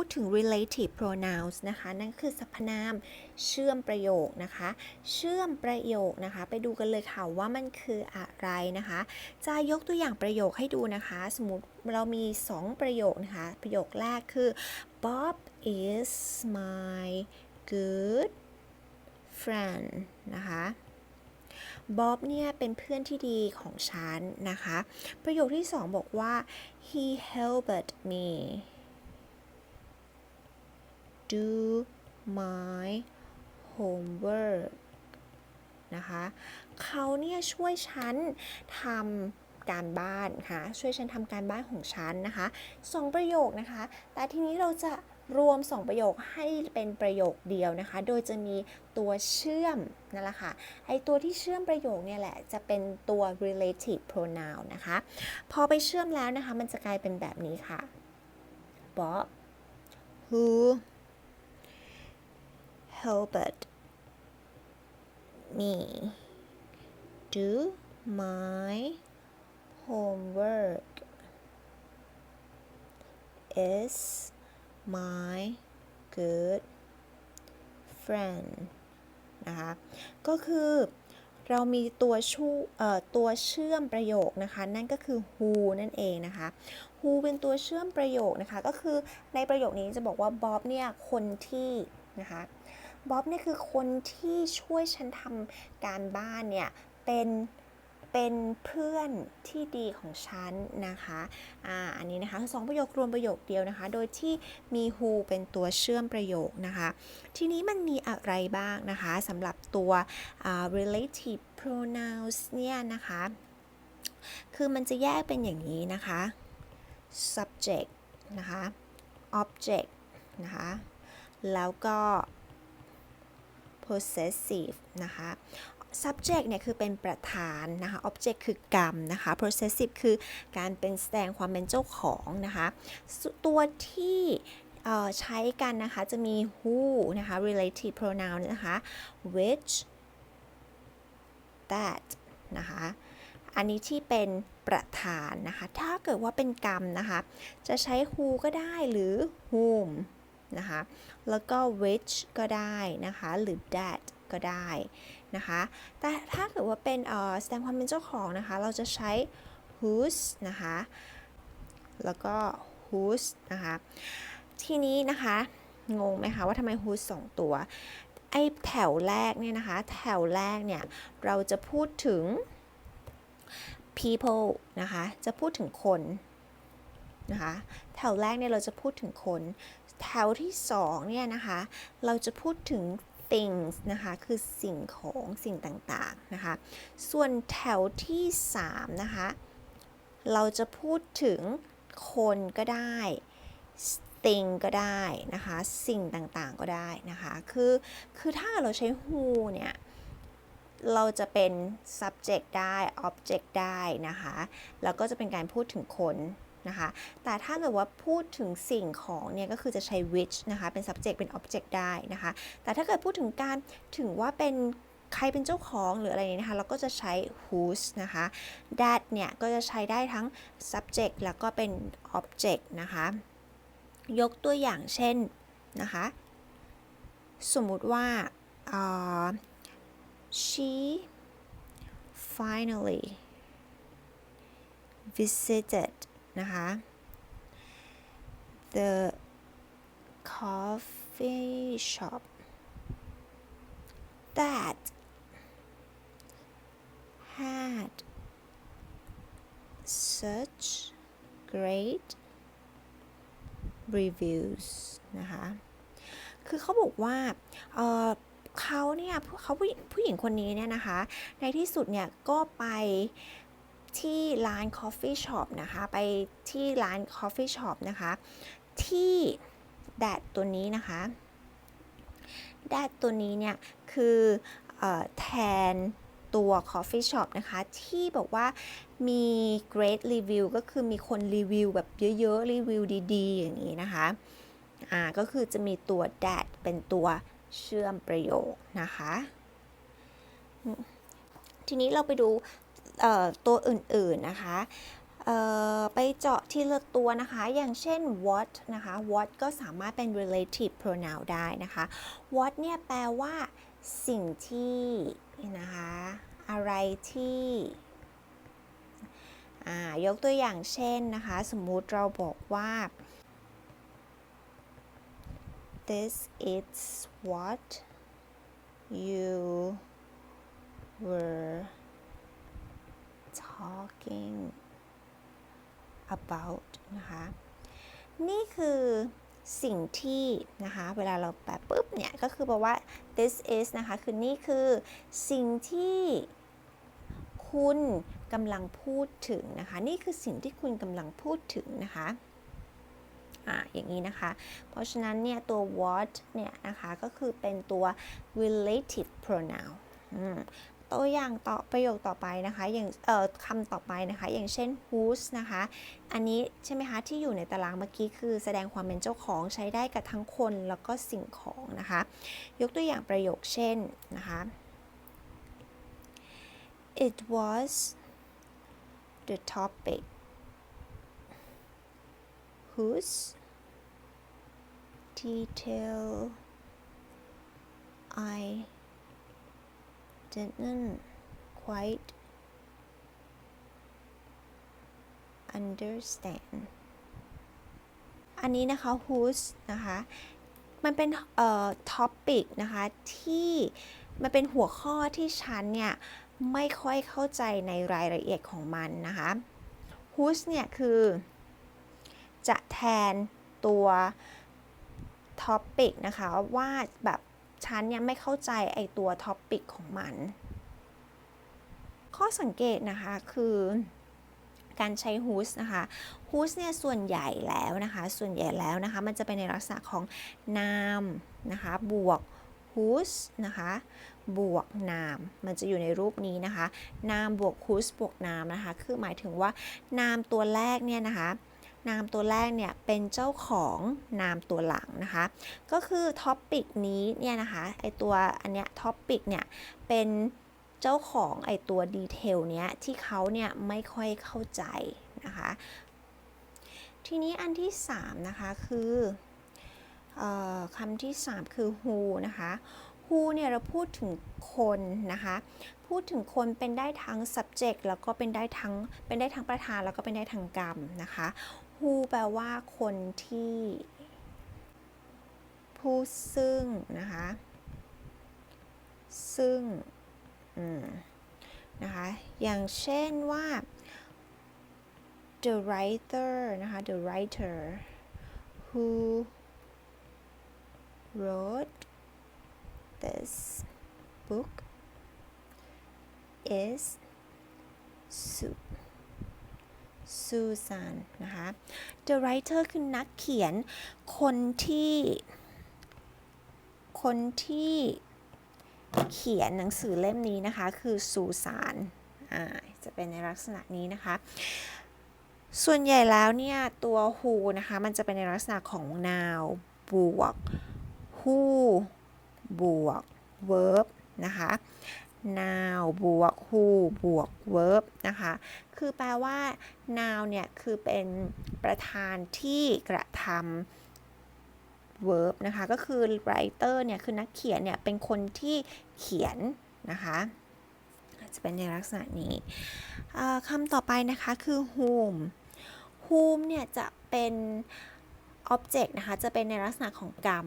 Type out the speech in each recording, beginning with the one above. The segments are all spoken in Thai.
พูดถึง relative pronouns นะคะ นั่นคือสรรพนามเชื่อมประโยคนะคะ เชื่อมประโยคนะคะ ไปดูกันเลยค่ะว่ามันคืออะไรนะคะ จะยกตัวอย่างประโยคให้ดูนะคะ สมมติเรามี 2 ประโยคนะคะ ประโยคแรกคือ Bob is my good friend นะคะบ๊อบเนี่ยเป็นเพื่อนที่ดีของฉันนะคะ ประโยคที่สองบอกว่า he helped me do my homework นะคะ เขาเนี่ยช่วยฉันทำการบ้านค่ะ ช่วยฉันทำการบ้านของฉันนะคะสองประโยคนะคะ แต่ทีนี้เราจะรวมสองประโยคให้เป็นประโยคเดียวนะคะ โดยจะมีตัวเชื่อมนั่นแหละค่ะ ไอตัวที่เชื่อมประโยคเนี่ยแหละจะเป็นตัว relative pronoun นะคะ พอไปเชื่อมแล้วนะคะ มันจะกลายเป็นแบบนี้ค่ะ Bob who helped me do my homework is my good friend นะคะ ก็คือเรามีตัวชูเอ่อตัวเชื่อมประโยคนะคะ นั่นก็คือ who นั่นเองนะคะ who เป็นตัวเชื่อมประโยคนะคะ ก็คือในประโยคนี้จะบอกว่าบ๊อบเนี่ยคนที่นะคะ บ๊อบเนี่ยคือคนที่ช่วยฉันทำการบ้านเนี่ย เป็นเป็นเพื่อนที่ดีของฉันนะคะอ่าอันนี้นะคะคือสองประโยครวมประโยคเดียวนะคะ โดยที่มี who เป็นตัวเชื่อมประโยคนะคะ ทีนี้มันมีอะไรบ้างนะคะสำหรับตัวอ่า relative pronouns เนี่ยนะคะ คือมันจะแยกเป็นอย่างนี้นะคะ subject นะคะ object นะคะ แล้วก็ possessive นะคะ subject เนี่ยคือเป็นประธานนะคะ object คือกรรมนะคะ possessive คือการเป็นแสดงความเป็นเจ้าของนะคะ ตัวที่ใช้กันนะคะ จะมี who นะคะ relative pronoun นะคะ which that นะคะ อันนี้ที่เป็นประธานนะคะ ถ้าเกิดว่าเป็นกรรมนะคะ จะใช้ who ก็ได้หรือ whom นะคะ แล้วก็ which ก็ได้นะคะ หรือ that ก็ได้นะคะ แต่ถ้าเกิดว่าเป็นแสดงความเป็นเจ้าของนะคะ เราจะใช้ whose นะคะ แล้วก็ whose นะคะ ทีนี้นะคะ งงไหมคะว่าทำไม whose สองตัว ไอ้แถวแรกเนี่ยนะคะ แถวแรกเนี่ย เราจะพูดถึง people นะคะ จะพูดถึงคนนะคะ แถวแรกเนี่ยเราจะพูดถึงคน แถวที่สองเนี่ยนะคะ เราจะพูดถึง things นะคะ คือสิ่งของสิ่งต่างๆนะคะ ส่วนแถวที่สามนะคะ เราจะพูดถึงคนก็ได้ thing ก็ได้นะคะ สิ่งต่างๆก็ได้นะคะ คือ คือถ้าเราใช้ who เนี่ย เราจะเป็น subject ได้ object ได้นะคะ แล้วก็จะเป็นการพูดถึงคน นะคะ แต่ถ้าเกิดว่าพูดถึงสิ่งของเนี่ยก็คือจะใช้ which นะคะเป็น subject เป็น object ได้นะคะ แต่ถ้าเกิดพูดถึงการถึงว่าเป็นใครเป็นเจ้าของหรืออะไรนี้นะคะเราก็จะใช้ whose นะคะ that เนี่ยก็จะใช้ได้ทั้ง subject แล้วก็เป็น object นะคะ ยกตัวอย่างเช่นนะคะ สมมุติว่าเอ่อ she finally visited นะคะ the coffee shop that had such great reviews นะคะ คือเขาบอกว่าเออเขาเนี่ยเขาผู้ผู้หญิงคนนี้เนี่ยนะคะ ในที่สุดเนี่ยก็ไป ที่ร้าน coffee shop นะคะ ไปที่ร้าน coffee shop นะคะ ที่ that ตัวนี้นะคะ that ตัวนี้เนี่ยคืออแทนตัว coffee shop นะคะ ที่บอกว่ามี great review ก็คือมีคนรีวิวแบบเยอะๆ รีวิวดีๆ อย่างนี้นะคะ อ่า ก็คือจะมีตัว that เป็นตัวเชื่อมประโยคนะคะ ทีนี้เราไปดู ตัวอื่นๆนะคะไปเจาะทีละตัวนะคะ อย่างเช่น what นะคะ what ก็สามารถเป็น relative pronoun ได้นะคะ what เนี่ยแปลว่า สิ่งที่นะคะ อะไรที่ยกตัวอย่างเช่นนะคะ สมมุติเราบอกว่า this is what you were talking about นะคะ นี่คือสิ่งที่นะคะ เวลาเราแปลปุ๊บเนี่ย ก็คือแปลว่า this is นะคะ คือนี่คือสิ่งที่คุณกำลังพูดถึงนะคะ นี่คือสิ่งที่คุณกำลังพูดถึงนะคะอ่าอย่างนี้นะคะ เพราะฉะนั้นเนี่ยตัว what เนี่ยนะคะ ก็คือเป็นตัว relative pronoun ตัวอย่างต่อประโยคต่อไปนะคะ อย่างเอ่อคำต่อไปนะคะ อย่างเช่น whose นะคะ อันนี้ใช่ไหมคะที่อยู่ในตารางเมื่อกี้คือแสดงความเป็นเจ้าของใช้ได้กับทั้งคนแล้วก็สิ่งของนะคะ ยกตัวอย่างประโยคเช่นนะคะ it was the topic whose detail I didn't quite understand อันนี้นะคะ whose นะคะ มันเป็นเอ่อ topic นะคะ ที่มันเป็นหัวข้อที่ฉันเนี่ย ไม่ค่อยเข้าใจในรายละเอียดของมันนะคะ whose เนี่ยคือ จะแทนตัว topic นะคะ ว่าแบบ ฉันยังไม่เข้าใจไอตัว topic ของมัน ข้อสังเกตนะคะคือการใช้ whose นะคะ whose เนี่ยส่วนใหญ่แล้วนะคะ ส่วนใหญ่แล้วนะคะ มันจะเป็นในลักษณะของนามนะคะ บวก whose นะคะ บวกนาม มันจะอยู่ในรูปนี้นะคะ นามบวก whose บวกนามนะคะ คือหมายถึงว่านามตัวแรกเนี่ยนะคะ นามตัวแรกเนี่ยเป็นเจ้าของนามตัวหลังนะคะ ก็คือท็อปปิกนี้เนี่ยนะคะไอตัวอันเนี้ยท็อปปิกเนี่ยเป็นเจ้าของไอตัวดีเทลเนี้ยที่เขาเนี่ยไม่ค่อยเข้าใจนะคะ ทีนี้อันที่ 3 นะคะคือออคำที่ 3 คือ who นะคะ who เนี่ยเราพูดถึงคนนะคะ พูดถึงคนเป็นได้ทั้ง subject แล้วก็เป็นได้ทั้งเป็นได้ทั้งประธานแล้วก็เป็นได้ทั้งกรรมนะคะ who แปลว่าคนที่ ผู้ซึ่งนะคะ ซึ่งนะคะ อย่างเช่นว่า the writer นะคะ the writer who wrote this book is Sue Sue Susan นะคะ The writer คือนักเขียนคนที่ คนที่เขียนหนังสือเล่มนี้นะคะ คือซูซานอ่าจะเป็นในลักษณะนี้นะคะ ส่วนใหญ่แล้วเนี่ย ตัว who นะคะ มันจะเป็นในลักษณะของ noun บวก who บวก verb นะคะ noun บวก who บวก verb นะคะ คือแปลว่า noun เนี่ยคือเป็นประธานที่กระทำ verb นะคะ ก็คือ writer เนี่ยคือนักเขียนเนี่ยเป็นคนที่เขียนนะคะจะเป็นในลักษณะนี้คำต่อไปนะคะคือ whom whom เนี่ยจะเป็น object นะคะ จะเป็นในลักษณะของกรรม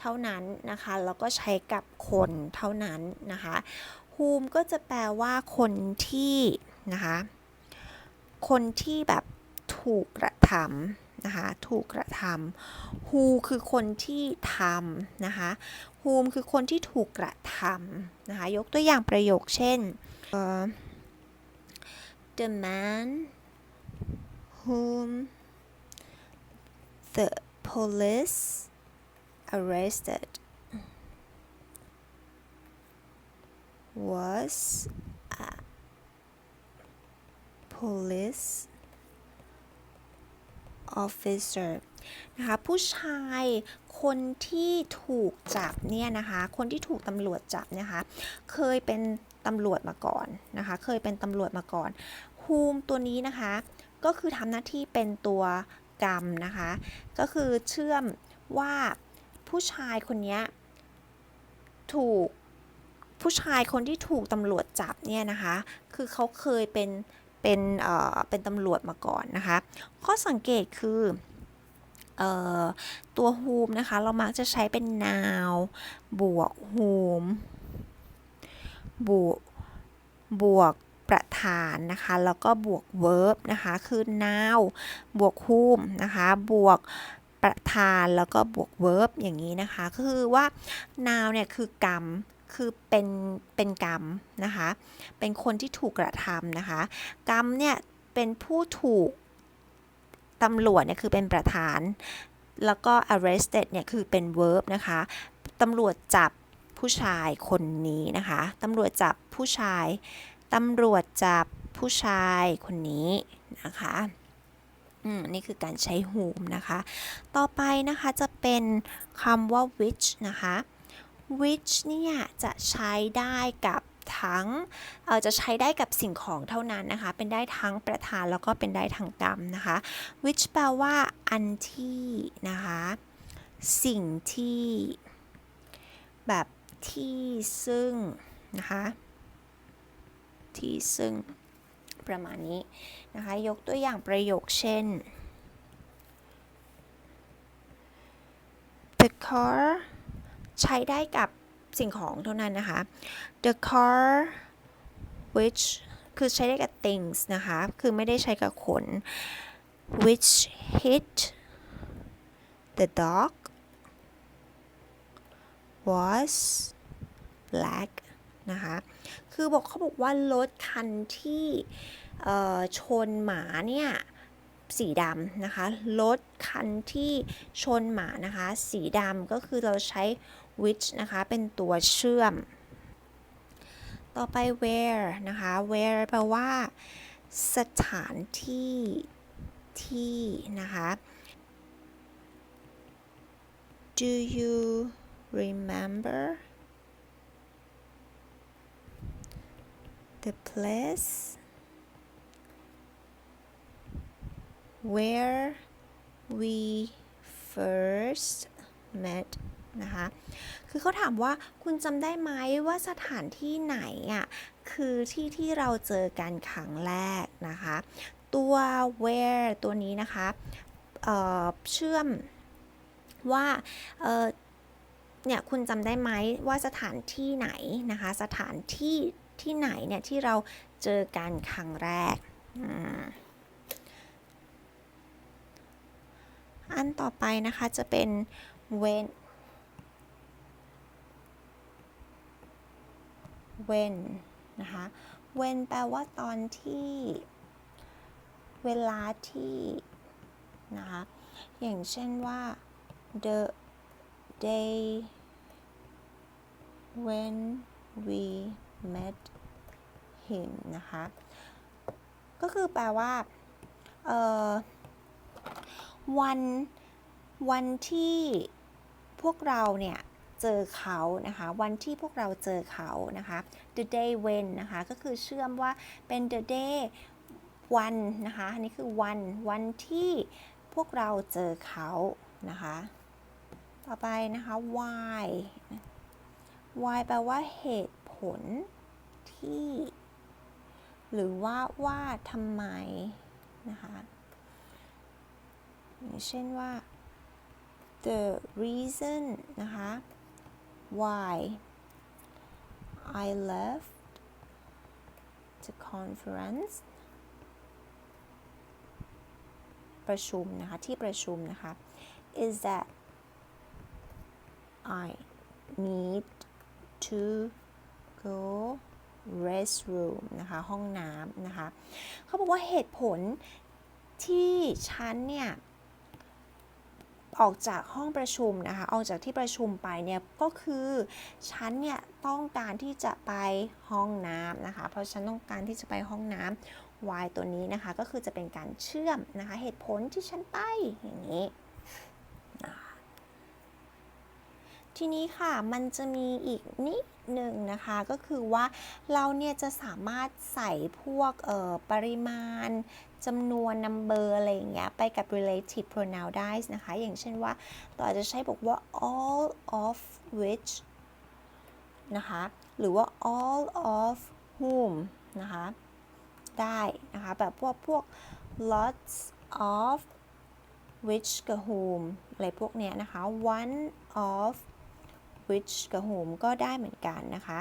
เท่านั้นนะคะ แล้วก็ใช้กับคนเท่านั้นนะคะ whom ก็จะแปลว่าคนที่นะคะ คนที่แบบถูกกระทำนะคะ ถูกกระทำ who คือคนที่ทำนะคะ whom คือคนที่ถูกกระทำนะคะ ยกตัวอย่างประโยคเช่น uh, the man whom the police arrested was a police officer นะคะผู้ชายคนที่ถูกจับเนี่ยนะคะ คนที่ถูกตำรวจจับนะคะ เคยเป็นตำรวจมาก่อนนะคะ เคยเป็นตำรวจมาก่อน whom ตัวนี้นะคะ ก็คือทำหน้าที่เป็นตัวกรรมนะคะ ก็คือเชื่อมว่าผู้ชายคนนี้ถูก ผู้ชายคนที่ถูกตำรวจจับเนี่ยนะคะ คือเขาเคยเป็นเป็นเอ่อเป็นตำรวจมาก่อนนะคะ ข้อสังเกตคือเอ่อตัว whom นะคะ เรามักจะใช้เป็น noun บวก whom บวกบวกประธานนะคะ แล้วก็บวก verb นะคะ คือ noun บวก whom นะคะ บวกประธานแล้วก็บวก verb อย่างนี้นะคะ คือว่า noun เนี่ยคือกรรม คือเป็นเป็นกรรมนะคะ เป็นคนที่ถูกกระทำนะคะ กรรมเนี่ยเป็นผู้ถูกตำรวจเนี่ยคือเป็นประธาน แล้วก็ arrested เนี่ยคือเป็น verb นะคะตำรวจจับผู้ชายคนนี้นะคะตำรวจจับผู้ชายตำรวจจับผู้ชายคนนี้นะคะอืมนี่คือการใช้ whom นะคะ ต่อไปนะคะจะเป็นคำว่า which นะคะ which เนี่ยจะใช้ได้กับทั้งจะใช้ได้กับสิ่งของเท่านั้นนะคะ เป็นได้ทั้งประธานแล้วก็เป็นได้ทั้งกรรมนะคะ which แปลว่าอันที่นะคะ สิ่งที่ แบบที่ซึ่งนะคะ ที่ซึ่งประมาณนี้นะคะ ยกตัวอย่างประโยคเช่น the car ใช้ได้กับสิ่งของเท่านั้นนะคะ the car which คือใช้ได้กับ things นะคะ คือไม่ได้ใช้กับคน which hit the dog was black นะคะ คือบอกเขาบอกว่ารถคันที่เอ่อชนหมาเนี่ย สีดำนะคะ รถคันที่ชนหมานะคะ สีดำก็คือเราใช้ which นะคะ เป็นตัวเชื่อม ต่อไป where นะคะ where แปลว่า สถานที่ ที่นะคะ do you remember the place where we first met นะคะ คือเขาถามว่าคุณจำได้ไหมว่าสถานที่ไหนอะ คือที่ที่เราเจอกันครั้งแรกนะคะ ตัว where ตัวนี้นะคะเเชื่อมว่าเเนี่ยคุณจำได้ไหมว่าสถานที่ไหนนะคะ สถานที่ที่ไหนเนี่ยที่เราเจอกันครั้งแรก อืม อันต่อไปนะคะจะเป็น when when นะคะ when แปลว่าตอนที่ เวลาที่ นะคะ อย่างเช่นว่า the day when we met him นะคะ ก็คือแปลว่า เอ่อ วันวันที่พวกเราเนี่ยเจอเขานะคะ วันที่พวกเราเจอเขานะคะ the day when นะคะ ก็คือเชื่อมว่าเป็น the day วันนะคะ อันนี้คือวัน วันที่พวกเราเจอเขานะคะ ต่อไปนะคะ why why แปลว่าเหตุผลที่ หรือว่าว่าทำไมนะคะ อย่างเช่นว่า the reason นะคะ why I left the conference ประชุมนะคะ ที่ประชุมนะคะ is that I need to go restroom นะคะ ห้องน้ำนะคะ เขาบอกว่าเหตุผลที่ฉันเนี่ย ออกจากห้องประชุมนะคะ ออกจากที่ประชุมไปเนี่ยก็คือฉันเนี่ยต้องการที่จะไปห้องน้ำนะคะ เพราะฉันต้องการที่จะไปห้องน้ำ y ตัวนี้นะคะ ก็คือจะเป็นการเชื่อมนะคะ เหตุผลที่ฉันไปอย่างนี้นะคะ ทีนี้ค่ะมันจะมีอีกนิดหนึ่งนะคะก็คือว่าเราเนี่ยจะสามารถใส่พวกเอ่อปริมาณจำนวน number อะไรอย่างเงี้ยไปกับ relative pronoun ได้นะคะ อย่างเช่นว่าเราอาจจะใช้บอกว่า all of which นะคะ หรือว่า all of whom นะคะ ได้นะคะ แบบพวกพวก lots of which กับ whom อะไรพวกเนี้ยนะคะ one of which กับ whom ก็ได้เหมือนกันนะคะ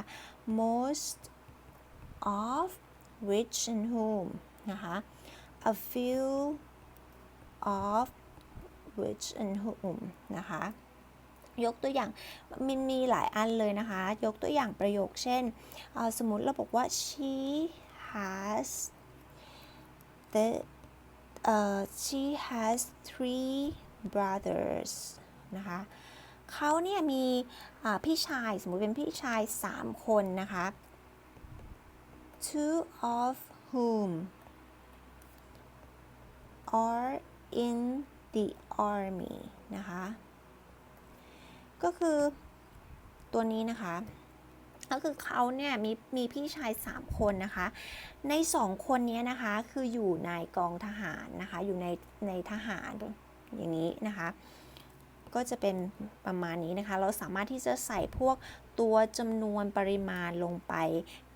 most of which and whom นะคะ a few of which and whom นะคะ ยกตัวอย่างมันมีหลายอันเลยนะคะ ยกตัวอย่างประโยคเช่น สมมุติเราบอกว่า she has the uh, she has three brothers นะคะ เขาเนี่ยมีพี่ชายสมมุติเป็นพี่ชาย 3 คนนะคะ two of whom are in the army นะคะ ก็คือตัวนี้นะคะ ก็คือเขาเนี่ยมีมีพี่ชาย 3 คนนะคะ ใน 2 คนนี้นะคะคืออยู่ในกองทหารนะคะ อยู่ในในทหารอย่างนี้นะคะ ก็จะเป็นประมาณนี้นะคะ เราสามารถที่จะใส่พวกตัวจำนวนปริมาณลงไป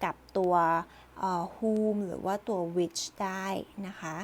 กับตัว whom หรือว่าตัว which ได้นะคะ